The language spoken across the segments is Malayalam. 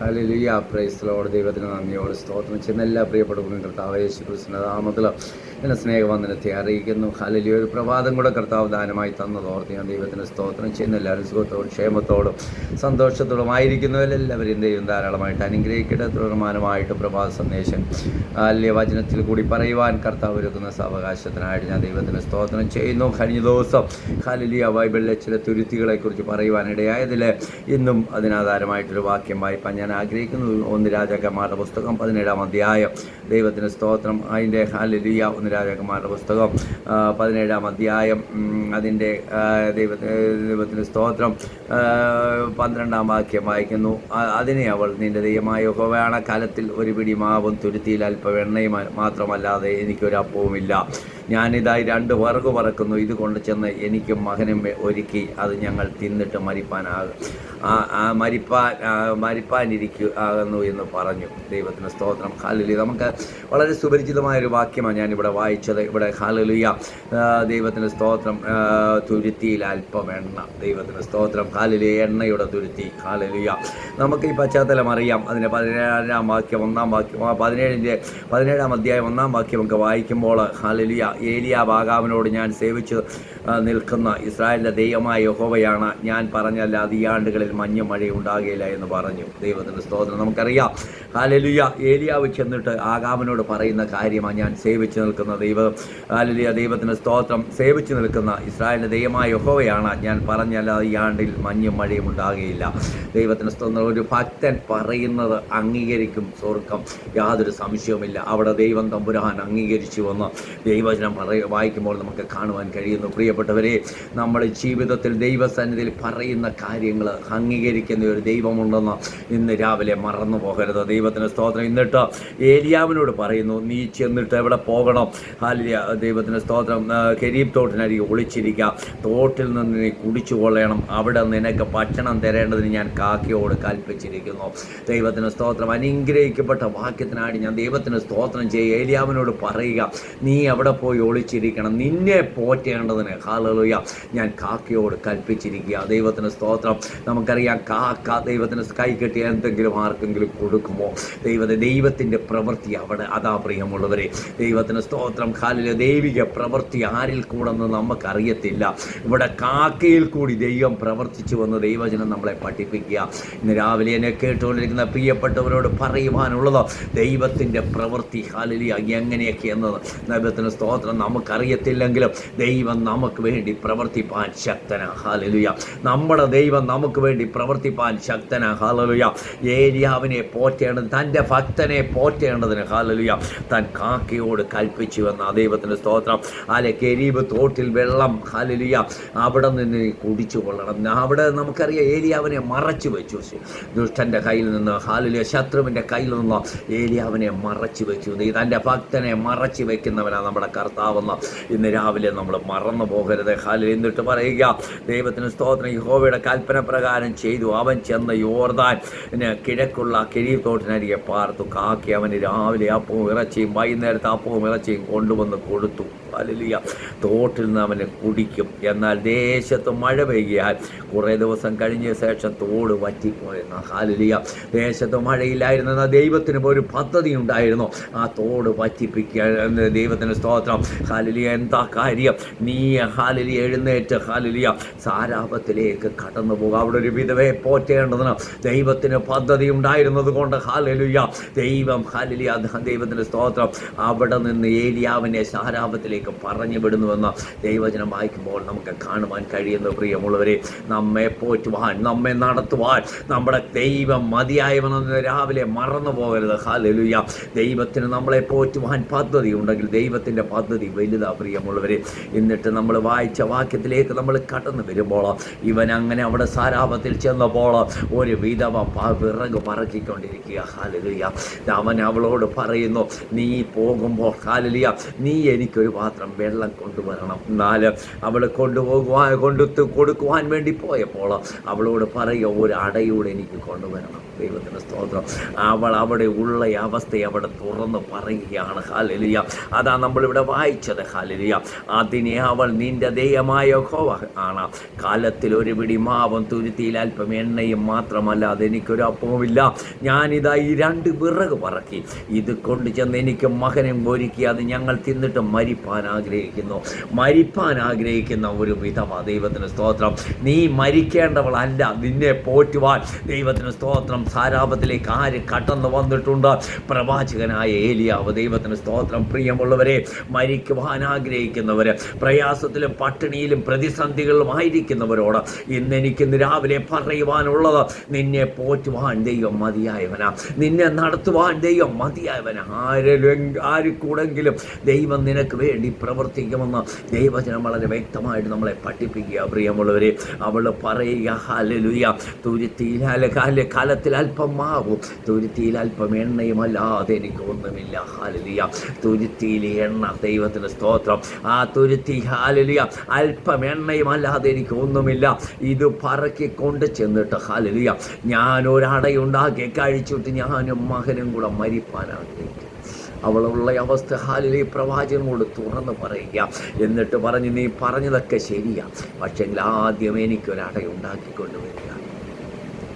ഹല്ലേലൂയ. പ്രൈസ് ലോർഡ് ദൈവത്തിന് നന്ദിയോട് സ്തോത്രം. ചെയ്യുന്ന എല്ലാ പ്രിയപ്പെട്ടവർക്കും കർത്താവ് യേശു ക്രിസ്തുവിന്റെ നാമത്തിൽ എന്നെ സ്നേഹവന്ദനത്തെ അറിയിക്കുന്നു. ഹല്ലേലൂയ ഒരു പ്രഭാതം കൂടെ കർത്താവ് ദാനമായി തന്നത് ഓർത്ത് ഞാൻ ദൈവത്തിന് സ്തോത്രം. ചെയ്യുന്ന എല്ലാവരും സുഖത്തോടും ക്ഷേമത്തോടും സന്തോഷത്തോടും ആയിരിക്കുന്നവരെല്ലാവരും ദൈവം ധാരാളമായിട്ട് അനുഗ്രഹിക്കട്ടെ. തുടർമാനമായിട്ട് പ്രഭാത സന്ദേശം വചനത്തിൽ കൂടി പറയുവാൻ കർത്താവ് ഒരുക്കുന്ന സാവകാശത്തിനായിട്ട് ഞാൻ ദൈവത്തിന് സ്തോത്രം ചെയ്യുന്നു. കഴിഞ്ഞ ദിവസം ഹലിയ ബൈബിളിലെ ചില തുരുത്തികളെക്കുറിച്ച് പറയുവാനിടയായതിൽ ഇന്നും അതിനാധാരമായിട്ടൊരു വാക്യം വായിപ്പാൻ ഞാൻ ആഗ്രഹിക്കുന്നു. ഒന്ന് രാജാക്കന്മാരുടെ പുസ്തകം പതിനേഴാം അധ്യായം. ദൈവത്തിന് സ്തോത്രം. അതിന്റെ ഹാലലിയ ഒന്ന് രാജാക്കന്മാരുടെ പുസ്തകം പതിനേഴാം അധ്യായം. അതിന്റെ ദൈവത്തിന് ദൈവ ദൈവത്തിന് സ്തോത്രം. പന്ത്രണ്ടാം വാക്യം വായിക്കുന്നു. അതിനെ അവൾ നിന്റെ ദൈവമായ ഹോവയാണ കാലത്തിൽ ഒരു പിടി മാവും തുരുത്തിയിൽ അല്പം എണ്ണയും മാത്രമല്ലാതെ എനിക്കൊരു അപ്പവുമില്ല ഞാനിതായി രണ്ട് വിറക് പറക്കുന്നു ഇത് കൊണ്ട് ചെന്ന് എനിക്കും മകനും ഒരുക്കി അത് ഞങ്ങൾ തിന്നിട്ട് മരിപ്പാനാകും മരിപ്പാൻ മരിപ്പാനിരിക്കു ആകുന്നു എന്ന് പറഞ്ഞു. ദൈവത്തിന് സ്തോത്രം. ഹാലലി നമുക്ക് വളരെ സുപരിചിതമായ ഒരു വാക്യമാണ് ഞാനിവിടെ വായിച്ചത്. ഇവിടെ ഹാലലിയ ദൈവത്തിന് സ്തോത്രം. തുരുത്തിയിൽ അല്പം എണ്ണ ദൈവത്തിന് സ്തോത്രം. ഹാലുലിയ എണ്ണയുടെ തുരുത്തി. ഹാലലിയ നമുക്ക് ഈ പശ്ചാത്തലം അറിയാം. അതിന്റെ പതിനേഴാം വാക്യം ഒന്നാം വാക്യം പതിനേഴിന്റെ പതിനേഴാം അധ്യായം ഒന്നാം വാക്യം ഒക്കെ വായിക്കുമ്പോൾ ഹാലലിയ ഏലിയ ബാഗാവിനോട് ഞാൻ സേവിച്ച്. നിൽക്കുന്ന ഇസ്രായേലിന്റെ ദൈവമായ യഹോവയാണ്. ഞാൻ പറഞ്ഞല്ല അത് ഈ ആണ്ടുകളിൽ മഞ്ഞ മഴ ഉണ്ടാകുകയില്ല എന്ന് പറഞ്ഞു. ദൈവത്തിന്റെ സ്തോത്രം നമുക്കറിയാം. ഹാലലിയ ഏലിയാവ് ചെന്നിട്ട് ആകാമനോട് പറയുന്ന കാര്യമാണ് ഞാൻ സേവിച്ച് നിൽക്കുന്ന ദൈവം. ഹാലലിയ ദൈവത്തിന്റെ സ്തോത്രം. സേവിച്ച് നിൽക്കുന്ന ഇസ്രായേലിന്റെ ദൈവമായ യഹോവയാണ്. ഞാൻ പറഞ്ഞല്ല ഈ ആണ്ടിൽ മഞ്ഞും മഴയും ഉണ്ടാകുകയില്ല ദൈവത്തിന്റെ സ്തോത്രം. ഒരു ഭക്തൻ പറയുന്നത് അംഗീകരിക്കും സ്വർഗം. യാതൊരു സംശയവുമില്ല. അവിടെ ദൈവം തമ്പുരാൻ അംഗീകരിച്ചു വന്ന്. ദൈവചനം പറയ വായിക്കുമ്പോൾ നമുക്ക് കാണുവാൻ കഴിയുന്നു. പ്രിയപ്പെട്ടവരെ നമ്മുടെ ജീവിതത്തിൽ ദൈവസന്നിധിയിൽ പറയുന്ന കാര്യങ്ങൾ അംഗീകരിക്കുന്ന ഒരു ദൈവമുണ്ടെന്ന് ഇന്ന് രാവിലെ മറന്നു പോകരുത്. ദൈവത്തിന് സ്തോത്രം. എന്നിട്ട് ഏലിയാവിനോട് പറയുന്നു നീ ചെന്നിട്ട് എവിടെ പോകണം? ഹാലിയ ദൈവത്തിന് സ്തോത്രം. കരീബ് കരീം തോട്ടിനരികെ ഒളിച്ചിരിക്കുക തോട്ടിൽ നിന്ന് നീ കുടിച്ചു കൊള്ളണം. അവിടെ നിനക്ക് ഭക്ഷണം തരേണ്ടതിന് ഞാൻ കാക്കയോട് കൽപ്പിച്ചിരിക്കുന്നു. ദൈവത്തിന് സ്തോത്രം. അനുഗ്രഹിക്കപ്പെട്ട വാക്യത്തിനായിട്ട് ഞാൻ ദൈവത്തിന് സ്തോത്രം ചെയ്യുക. ഏലിയാവിനോട് പറയുക നീ എവിടെ പോയി ഒളിച്ചിരിക്കണം? നിന്നെ പോറ്റേണ്ടതിന് ഹാലലുയ ഞാൻ കാക്കയോട് കൽപ്പിച്ചിരിക്കുക ദൈവത്തിന് സ്തോത്രം. നമുക്കറിയാം കാക്ക ദൈവത്തിന് കൈ കെട്ടി എന്തെങ്കിലും ആർക്കെങ്കിലും കൊടുക്കുമോ? ദൈവത്തെ ദൈവത്തിന്റെ പ്രവൃത്തി അവിടെ. അതാ പ്രിയമുള്ളവരെ ദൈവത്തിന് സ്തോത്രം. ഹാലിലെ ദൈവിക പ്രവൃത്തി ആരിൽ കൂടെന്ന് നമുക്കറിയത്തില്ല. ഇവിടെ കാക്കയിൽ കൂടി ദൈവം പ്രവർത്തിച്ചു വന്ന് ദൈവജനം നമ്മളെ പഠിപ്പിക്കുക. ഇന്ന് രാവിലെ എന്നെ കേട്ടുകൊണ്ടിരിക്കുന്ന പ്രിയപ്പെട്ടവരോട് പറയുവാനുള്ളത് ദൈവത്തിന്റെ പ്രവൃത്തി. ഹാലിലിയ എങ്ങനെയൊക്കെ എന്നത് ദൈവത്തിന് സ്തോത്രം. നമുക്കറിയത്തില്ലെങ്കിലും ദൈവം നമുക്ക് വേണ്ടി പ്രവർത്തിപ്പാൻ ശക്തന. ഹാലലുയ നമ്മുടെ ദൈവം നമുക്ക് വേണ്ടി പ്രവർത്തിപ്പാൻ ശക്തന. ഹാലലുയ ഏരിയാവിനെ പോറ്റേണ്ടത് തന്റെ ഭക്തനെ പോറ്റേണ്ടതിന് ഹാലലുയ താൻ കാക്കയോട് കൽപ്പിച്ചു വന്ന ദൈവത്തിന്റെ സ്തോത്രം. അല്ലെ കെരീബ് തോട്ടിൽ വെള്ളം ഹാലലുയ അവിടെ നിന്ന് കുടിച്ചു കൊള്ളണം. അവിടെ നമുക്കറിയാം ഏരിയാവിനെ മറച്ചു വെച്ചു. ദുഷ്ടന്റെ കയ്യിൽ നിന്ന് ഹാലലുയ ശത്രുവിന്റെ കയ്യിൽ നിന്ന് ഏരിയാവിനെ മറച്ചു വെച്ചു. തന്റെ ഭക്തനെ മറച്ചു വെക്കുന്നവനാണ് നമ്മുടെ കർത്താവെന്ന് ഇന്ന് രാവിലെ നമ്മൾ മറന്നു പോകരുത് ഹാലിൽ എന്നിട്ട് പറയുക ദൈവത്തിന് സ്തോത്രം. യഹോവയുടെ കൽപ്പന പ്രകാരം ചെയ്തു. അവൻ ചെന്ന യോർദാൻ കിഴക്കുള്ള കിരീത്തോട്ടിനരികെ പാർത്തു. കാക്കി അവന് രാവിലെ അപ്പവും ഇറച്ചിയും വൈകുന്നേരത്തെ അപ്പവും ഇറച്ചിയും കൊണ്ടുവന്ന് കൊടുത്തു. അലിയ തോട്ടിൽ നിന്ന് അവന് കുടിക്കും. എന്നാൽ ദേശത്ത് മഴ പെയ്യാൽ കുറേ ദിവസം കഴിഞ്ഞ ശേഷം തോട് വറ്റിപ്പോയെന്ന. ഹാലിലിയ ദേശത്ത് മഴയില്ലായിരുന്നു എന്നാൽ ദൈവത്തിന് ഒരു പദ്ധതി ഉണ്ടായിരുന്നു. ആ തോട് വറ്റിപ്പിക്കുക ദൈവത്തിന് സ്തോത്രം. ഹാലിലിയ എന്താ കാര്യം? നീ ഹാലിലിയ എഴുന്നേറ്റ് ഹാലിലിയ. സാരാപത്തിലേക്ക് കടന്നു പോകുക അവിടെ ഒരു വിധവയെ പോറ്റേണ്ടതിന് ദൈവത്തിന് പദ്ധതി ഉണ്ടായിരുന്നത് കൊണ്ട് ഹാലലുയ ദൈവം ഹാലിലിയ ദൈവത്തിന്റെ സ്തോത്രം. അവിടെ നിന്ന് ഏലിയാവിനെ സാരാപത്തിലേക്ക് പറഞ്ഞു വിടുന്നുവെന്ന് ദൈവജനം വായിക്കുമ്പോൾ നമുക്ക് കാണുവാൻ കഴിയുന്ന. പ്രിയമുള്ളവരെ നമ്മെ പോറ്റുവാൻ നമ്മെ നടത്തുവാൻ നമ്മുടെ ദൈവം മതിയായവനെന്ന് രാവിലെ മറന്നു പോകരുത്. ഹാലലുയ ദൈവത്തിന് നമ്മളെ പോറ്റുവാൻ പദ്ധതി ഉണ്ടെങ്കിൽ ദൈവത്തിന്റെ പദ്ധതി വലുതാ. പ്രിയമുള്ളവരെ എന്നിട്ട് നമ്മൾ വായിച്ച വാക്യത്തിലേക്ക് നമ്മൾ കടന്നു വരുമ്പോൾ ഇവൻ അങ്ങനെ അവിടെ സാരാപത്തിൽ ചെന്നപ്പോൾ ഒരു വിധവ വിറക് പറക്കിക്കൊണ്ടിരിക്കുക. ഹാലലിയ അവൻ അവളോട് പറയുന്നു നീ പോകുമ്പോൾ ഹാലലിയ നീ എനിക്കൊരു പാത്രം വെള്ളം കൊണ്ടുവരണം. എന്നാൽ അവൾ കൊണ്ടുപോകുവാൻ കൊണ്ടു കൊടുക്കുവാൻ വേണ്ടി പോയപ്പോൾ അവളോട് പറയുക ഒരു അടയൂടെ എനിക്ക് കൊണ്ടുവരണം. ദൈവത്തിന്റെ സ്തോത്രം. അവൾ അവിടെ ഉള്ള അവസ്ഥയെ അവിടെ തുറന്ന് പറയുകയാണ്. ഹാലലിയ അതാ നമ്മളിവിടെ വായിച്ചത്. ഹാലലിയ അതിനെ അവൾ നിന്റെ ദൈവമായ ഹോവ ആണ്. കാലത്തിൽ ഒരു പിടി മാവും തുരുത്തിയിൽ അല്പം എണ്ണയും മാത്രമല്ല അതെനിക്കൊരു അപ്പവുമില്ല. ഞാനിതാ ഈ രണ്ട് വിറക് പറക്കി. ഇത് കൊണ്ട് ചെന്ന് എനിക്ക് മകനും ഒരുക്കി. അത് ഞങ്ങൾ തിന്നിട്ട് മരിപ്പാൻ ആഗ്രഹിക്കുന്നു. മരിപ്പാൻ ആഗ്രഹിക്കുന്ന ഒരു വിധമാണ് ദൈവത്തിന് സ്തോത്രം. നീ മരിക്കേണ്ടവളല്ല. നിന്നെ പോറ്റുവാൻ ദൈവത്തിന് സ്തോത്രം. സാരാപത്തിലേക്ക് ആര് കടന്നു വന്നിട്ടുണ്ട്? പ്രവാചകനായ ഏലിയാവ് ദൈവത്തിന് സ്തോത്രം. പ്രിയമുള്ളവരെ മരിക്കുവാൻ ആഗ്രഹിക്കുന്നവർ പ്രയാസത്തിലും പട്ടിണിയിലും പ്രതിസന്ധികളിലും ആയിരിക്കുന്നവരോട് ഇന്ന് എനിക്ക് രാവിലെ പറയുവാനുള്ളത് നിന്നെ പോറ്റുവാൻ ദൈവം മതിയായവനാ. നിന്നെ നടത്തുവാൻ ദൈവം മതിയായവനാ. ആര് കൂടെങ്കിലും ദൈവം നിനക്ക് വേണ്ടി പ്രവർത്തിക്കുമെന്ന് ദൈവജനം വളരെ വ്യക്തമായിട്ട് നമ്മളെ പഠിപ്പിക്കുക. പ്രിയമുള്ളവരെ അവൾ പറയുക ഹാലലുയ തുരുത്തിയിലെ കാലത്തിൽ അല്പം മാവും തുരുത്തിയിൽ അല്പം എണ്ണയും അല്ലാതെ എനിക്ക് ഒന്നുമില്ല ഹാലലിയ തുരുത്തിയിൽ എണ്ണ ദൈവത്തിന് സ്തോത്രം. ആ തുരുത്തി ഹാലലിയ അല്പം എണ്ണയും അല്ലാതെ എനിക്ക് ഒന്നുമില്ല ഇത് പറക്കിക്കൊണ്ട് ചെന്നിട്ട് ഹാലലിയ ഞാൻ ഒരടയുണ്ടാക്കി കഴിച്ചിട്ട് ഞാനും മകനും കൂടെ മരിപ്പാൻ ആഗ്രഹിക്കും അവളുള്ള അവസ്ഥ ഹാലിലെ പ്രവാചകനോട് തുറന്ന് പറയുക. എന്നിട്ട് പറഞ്ഞ് നീ പറഞ്ഞതൊക്കെ ശരിയാ. പക്ഷെങ്കിൽ ആദ്യം എനിക്കൊരടയുണ്ടാക്കിക്കൊണ്ട് വരിക.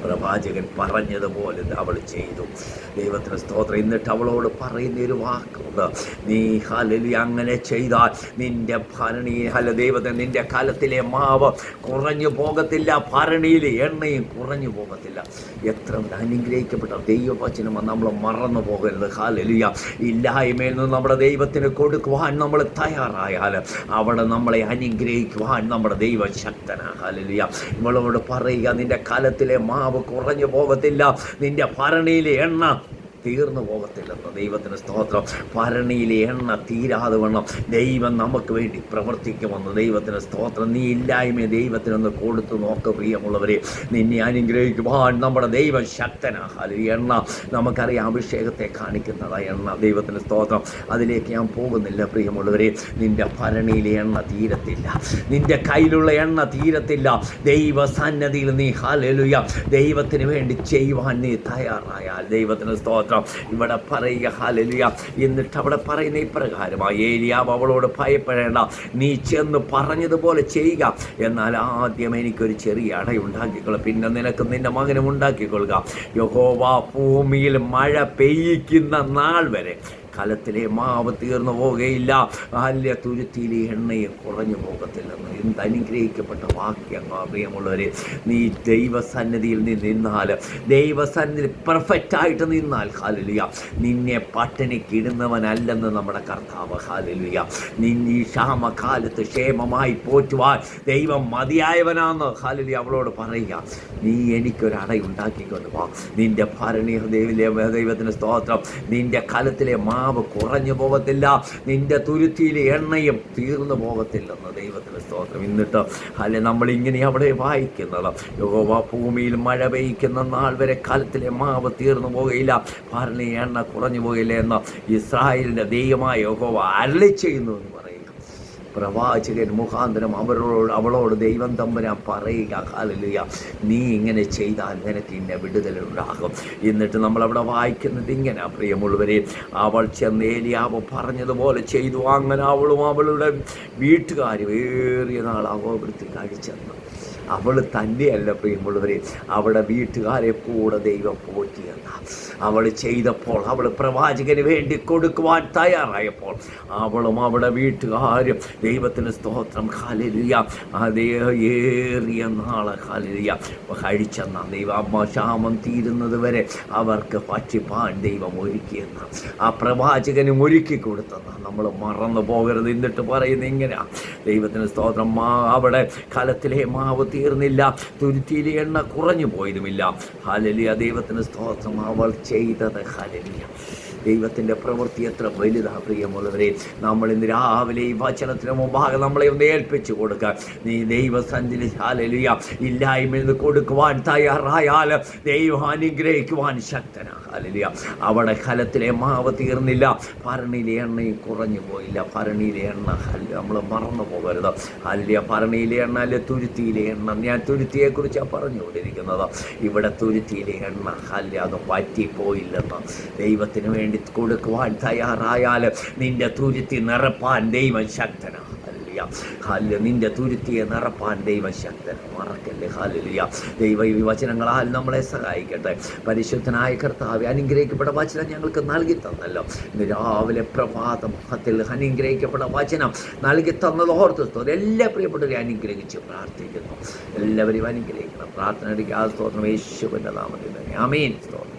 പ്രവാചകൻ പറഞ്ഞതുപോലെ അവൾ ചെയ്തു. ദൈവത്തിന് സ്തോത്രം. എന്നിട്ട് അവളോട് പറയുന്ന ഒരു വാക്കുണ്ട് നീ ഹലലി അങ്ങനെ ചെയ്താൽ നിന്റെ ഭരണി ഹല ദൈവത്തെ നിന്റെ കാലത്തിലെ മാവ് കുറഞ്ഞു പോകത്തില്ല. ഭരണിയിലെ എണ്ണയും കുറഞ്ഞു പോകത്തില്ല. എത്ര അനുഗ്രഹിക്കപ്പെട്ട ദൈവവചനം നമ്മൾ മറന്നു പോകരുത്. ഹാലലിയ ഇല്ലായ്മയിൽ നിന്ന് നമ്മുടെ ദൈവത്തിന് കൊടുക്കുവാൻ നമ്മൾ തയ്യാറായാൽ അവിടെ നമ്മളെ അനുഗ്രഹിക്കുവാൻ നമ്മുടെ ദൈവം ഹാലലിയ ഇവളോട് പറയുക നിന്റെ കാലത്തിലെ മാവ് കുറഞ്ഞു പോകത്തില്ല. നിന്റെ ഭരണിയിലെ എണ്ണ തീർന്നു പോകത്തില്ലെന്ന് ദൈവത്തിന് സ്തോത്രം. ഭരണിയിലെ എണ്ണ തീരാതെ വണ്ണം. ദൈവം നമുക്ക് വേണ്ടി പ്രവർത്തിക്കുമെന്ന് ദൈവത്തിന് സ്തോത്രം. നീ ഇല്ലായ്മ ദൈവത്തിനൊന്ന് കൊടുത്തു നോക്ക് പ്രിയമുള്ളവരെ. നിന്നെ അനുഗ്രഹിക്കുവാൻ നമ്മുടെ ദൈവം ശക്തനാ ഈ എണ്ണ നമുക്കറിയാം അഭിഷേകത്തെ കാണിക്കുന്നതാ. എണ്ണ ദൈവത്തിന് സ്തോത്രം. അതിലേക്ക് ഞാൻ പോകുന്നില്ല പ്രിയമുള്ളവരെ. നിന്റെ ഭരണിയിലെ എണ്ണ തീരത്തില്ല. നിന്റെ കയ്യിലുള്ള എണ്ണ തീരത്തില്ല. ദൈവ സന്നദ്ധിയിൽ നീ ഹാലലുയ ദൈവത്തിന് വേണ്ടി ചെയ്യുവാൻ നീ തയ്യാറായാൽ ദൈവത്തിന് സ്തോത്രം. ഇവിടെ പറയുക ഹാലലിയ എന്നിട്ട് അവിടെ പറയുന്ന ഇപ്രകാരമായി ഏലിയാവ് അവളോട് ഭയപ്പെടേണ്ട നീ ചെന്ന് പറഞ്ഞതുപോലെ ചെയ്യുക. എന്നാൽ ആദ്യം എനിക്കൊരു ചെറിയ അടയുണ്ടാക്കിക്കൊള്ളുക പിന്നെ നിനക്ക് നിന്റെ മകനും ഉണ്ടാക്കിക്കൊള്ളുക. യഹോവ ഭൂമിയിൽ മഴ പെയ്യിക്കുന്ന നാൾ വരെ കലത്തിലെ മാവ് തീർന്നു പോവുകയില്ല. അല്ല തുരുത്തിയിലെ എണ്ണയും കുറഞ്ഞു പോകത്തില്ലെന്ന് എന്ത് അനുഗ്രഹിക്കപ്പെട്ട വാക്യം നീ ദൈവസന്നിധിയിൽ നീ നിന്നാൽ ദൈവസന്നിധി പെർഫെക്റ്റ് ആയിട്ട് നിന്നാൽ ഹാലലിയ നിന്നെ പട്ടിണിക്കിടുന്നവനല്ലെന്ന് നമ്മുടെ കർത്താവ് ഹാലലിയ നിന്നീ ക്ഷാമകാലത്ത് ക്ഷേമമായി പോറ്റുവാൻ ദൈവം മതിയായവനാന്ന് ഹാലലി അവളോട് പറയുക. നീ എനിക്കൊരടയുണ്ടാക്കിക്കൊണ്ട് വാ. നിന്റെ ഭരണി ദൈവത്തിന് സ്തോത്രം. നിന്റെ കലത്തിലെ മാവ് കുറഞ്ഞു പോകത്തില്ല. നിന്റെ തുരുത്തിയിലെ എണ്ണയും തീർന്നു പോകത്തില്ലെന്ന് ദൈവത്തിന് സ്തോത്രം. എന്നിട്ട് അല്ലെ നമ്മൾ ഇങ്ങനെ അവിടെ വായിക്കുന്നത്. യഹോവ ഭൂമിയിൽ മഴ പെയ്ക്കുന്ന നാൾ വരെ കാലത്തിലെ മാവ് തീർന്നു പോകയില്ല. ഭരണി എണ്ണ കുറഞ്ഞു പോകില്ല എന്ന് ഇസ്രായേലിന്റെ ദൈവമായ യഹോവ അരളി ചെയ്യുന്നു എന്ന് പറയുക പ്രവാചകൻ മുഖാന്തരം അവരോട് അവളോട് ദൈവം തമ്പന പറയുക കാലിലുയ നീ ഇങ്ങനെ ചെയ്താൽ നിനക്ക് ഇന്ന വിടുതലുണ്ടാകും എന്നിട്ട് നമ്മളവിടെ വായിക്കുന്നത് ഇങ്ങനെ പ്രിയമുള്ളവരെ. അവൾ ചെന്ന് ഏലിയാവ് പറഞ്ഞതുപോലെ ചെയ്തു. അങ്ങനെ അവളും അവളുടെ വീട്ടുകാരും ഏറിയ നാൾ അവൃത്തി കഴിച്ചെന്ന് അവൾ തന്നെയല്ല പ്രിയമുള്ളവരെ. അവളുടെ വീട്ടുകാരെ കൂടെ ദൈവം പോറ്റിയെന്ന അവൾ ചെയ്തപ്പോൾ അവൾ പ്രവാചകന് വേണ്ടി കൊടുക്കുവാൻ തയ്യാറായപ്പോൾ അവളും അവളുടെ വീട്ടുകാരും ദൈവത്തിന് സ്തോത്രം. ഖാലിലിയ അതേ ഏറിയ നാളെ ഖാലിലിയ കഴിച്ചെന്ന ദൈവം ക്ഷാമം തീരുന്നത് വരെ അവർക്ക് ഭക്ഷിപ്പാൻ ദൈവം ഒരുക്കിയെന്ന. ആ പ്രവാചകനും ഒരുക്കി കൊടുത്തെന്ന. നമ്മൾ മറന്നു പോകരുത്. എന്നിട്ട് പറയുന്നത് ഇങ്ങനെയാ. ദൈവത്തിന് സ്തോത്രം. മാ അവിടെ കലത്തിലെ മാവ് തീർന്നില്ല. തുരുത്തിയിലെ എണ്ണ കുറഞ്ഞു പോയതുമില്ല. ഹലലിയ ദൈവത്തിന് സ്തോത്രം. അവൾ ചെയ്തത്. ഹലലിയ ദൈവത്തിന്റെ പ്രവൃത്തി എത്ര വലുതാ പ്രിയമുള്ളവരെ. നമ്മൾ ഇന്ന് രാവിലെ ഈ വചനത്തിന് മുമ്പാകെ നമ്മളെ ഒന്ന് ഏൽപ്പിച്ചു കൊടുക്കുക നീ ദൈവ ഹാലലുയ ഇല്ലായ്മയിൽ നിന്ന് കൊടുക്കുവാൻ തയ്യാറായാൽ ദൈവം അനുഗ്രഹിക്കുവാൻ ശക്തനാ. ഹാലലുയ അവിടെ ഫലത്തിലെ മാവ് തീർന്നില്ല. ഭരണിയിലെ എണ്ണയും കുറഞ്ഞു പോയില്ല. ഭരണിയിലെ എണ്ണ നമ്മൾ മറന്നു പോകരുത്. അല്ലിയ ഭരണിയിലെ എണ്ണ അല്ലെ തുരുത്തിയിലെ എണ്ണ? ഞാൻ തുരുത്തിയെക്കുറിച്ചാണ് പറഞ്ഞുകൊണ്ടിരിക്കുന്നത്. ഇവിടെ തുരുത്തിയിലെ എണ്ണ ഹല്യ അത് പറ്റിപ്പോയില്ലെന്ന് ദൈവത്തിന് വേണ്ടി കൊടുക്കുവാൻ തയ്യാറായാൽ നിന്റെ തുരുത്തി നിറപ്പാൻ ദൈവം ശക്തനാണ്. നിന്റെ തുരുത്തിയെ നിറപ്പാൻ ദൈവശക്തൻ മറക്കല്ലേ? ഹാലിയ ദൈവ ഈ വചനങ്ങളാൽ നമ്മളെ സഹായിക്കട്ടെ. പരിശുദ്ധനായ കർത്താവ് അനുഗ്രഹിക്കപ്പെട്ട വചനം ഞങ്ങൾക്ക് നൽകി തന്നല്ലോ. ഇന്ന് രാവിലെ പ്രഭാതത്തിൽ അനുഗ്രഹിക്കപ്പെട്ട വചനം നൽകി തന്നത് ഓർത്ത് എല്ലാ പ്രിയപ്പെട്ടവരെ അനുഗ്രഹിച്ച് പ്രാർത്ഥിക്കുന്നു. എല്ലാവരെയും അനുഗ്രഹിക്കണം. പ്രാർത്ഥന എടുക്കാതെ സ്തോത്രം. യേശുവിന്റെ നാമത്തിൽ തന്നെ. അമീൻ സ്തോത്രം.